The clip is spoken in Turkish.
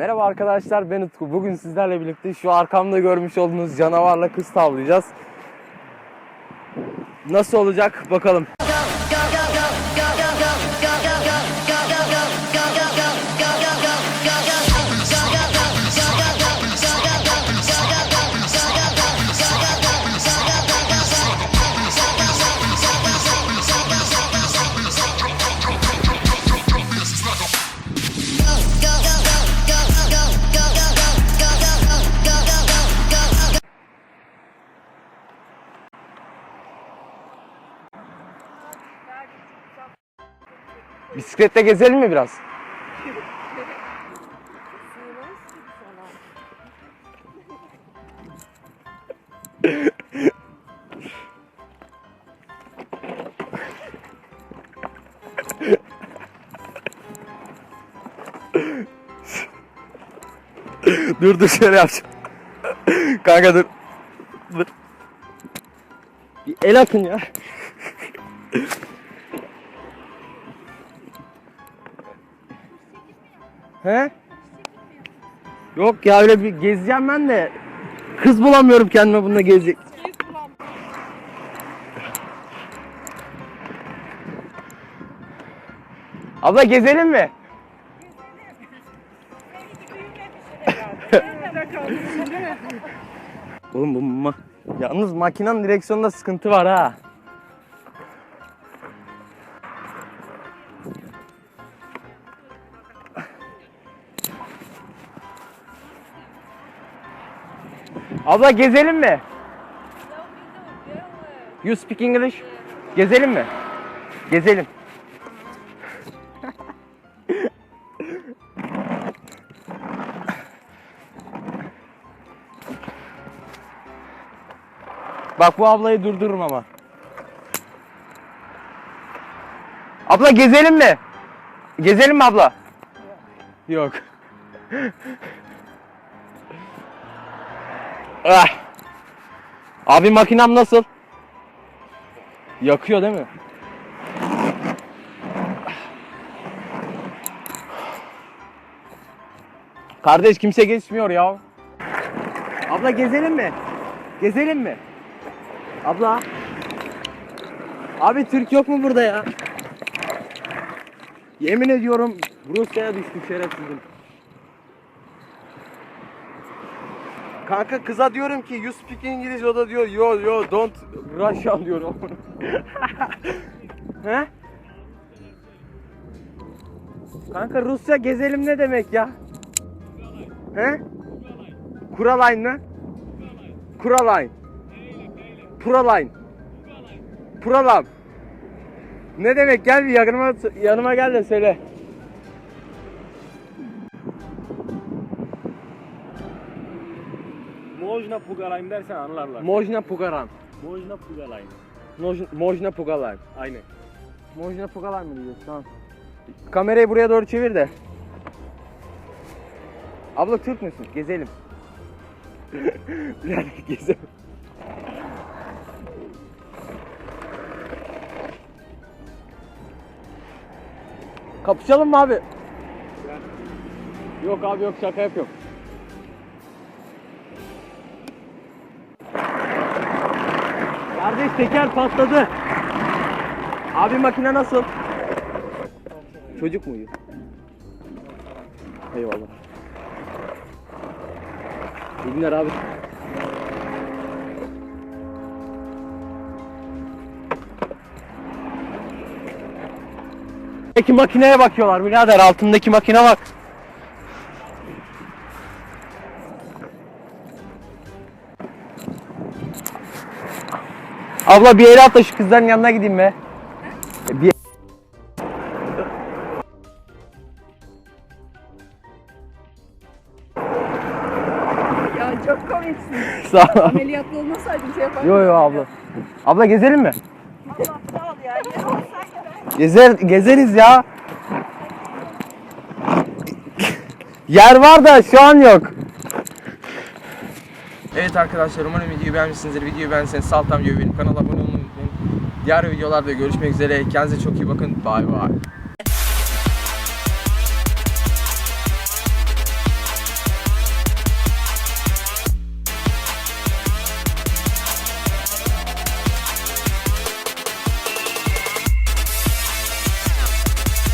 Merhaba arkadaşlar ben Utku. Bugün sizlerle birlikte şu arkamda görmüş olduğunuz canavarla kız tavlayacağız. Nasıl olacak bakalım. Bisiklette gezelim mi biraz? dur dur şöyle yapacağım. Kanka dur. Dur. Bir el atın ya. He? Yok ya öyle bir gezeceğim ben de. Kız bulamıyorum kendime bununla gezecek. Abla gezelim mi? Oğlum bu ma Yalnız makinenin direksiyonunda sıkıntı var ha. Abla gezelim mi? You speak English? Gezelim mi? Gezelim. Bak bu ablayı durdururum ama. Abla gezelim mi? Gezelim mi abla? Yok. Ah. Abi makinam nasıl? Yakıyor değil mi? Kardeş kimse geçmiyor ya. Abla gezelim mi? Gezelim mi? Abla. Abi Türk yok mu burada ya? Yemin ediyorum Rusya'ya düştük şerefsizim. Kanka kıza diyorum ki you speak English o da diyor yo yo don't Russian diyor. He? Kanka Rusya gezelim ne demek ya? He? Kuraline mı? Kuraline. Puraline. Puralam. Ne demek gel bir yanıma, yanıma gel de söyle. Można Pugalayım dersen anlarlar. Mojna Pugaran. Można Pugalayım. Moj- Mojna Pugalan. Aynen. Mojna Pugalan mı diyeceğiz? Tamam. Kamerayı buraya doğru çevir de. Abla Türk müsün? Gezelim. Birader gezelim. Kapışalım mı abi? Yok abi yok şaka yapıyorum. Kardeş teker patladı. Abi makine nasıl? Çocuk mu uyuyor? Eyvallah. İyi günler abi. Altındaki makineye bakıyorlar birader altındaki makine bak. Abla bir yere atla şu kızların yanına gideyim be. Bir... Ya çok komiksin. Sağ ol. Ameliyatlı olmasaydım şey yapardım. Yo yo abla. Abla gezelim mi? Allah sağ ol ya. Yer olsaydı ben. Gezer, gezeriz ya. Yer var da şu an yok. Evet arkadaşlar umarım videoyu beğenmişsinizdir. Videoyu beğendiyseniz Saltam benim kanala abone olmayı unutmayın. Diğer videolarda görüşmek üzere. Kendinize çok iyi bakın. Bay bay.